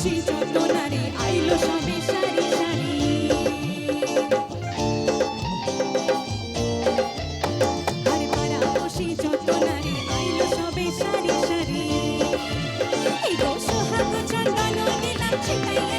খুশি যত নারী, আইলো সবে সারি সারি। আর পাড়া খুশি যত নারী, আইলো সবে সারি সারি। এই দশ হাত চন্দন দিলাম চিকাইয়া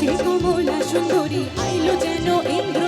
আছে কমলা সুন্দরী আইলো যেন ইন্দ্রপুরী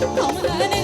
Come on, honey.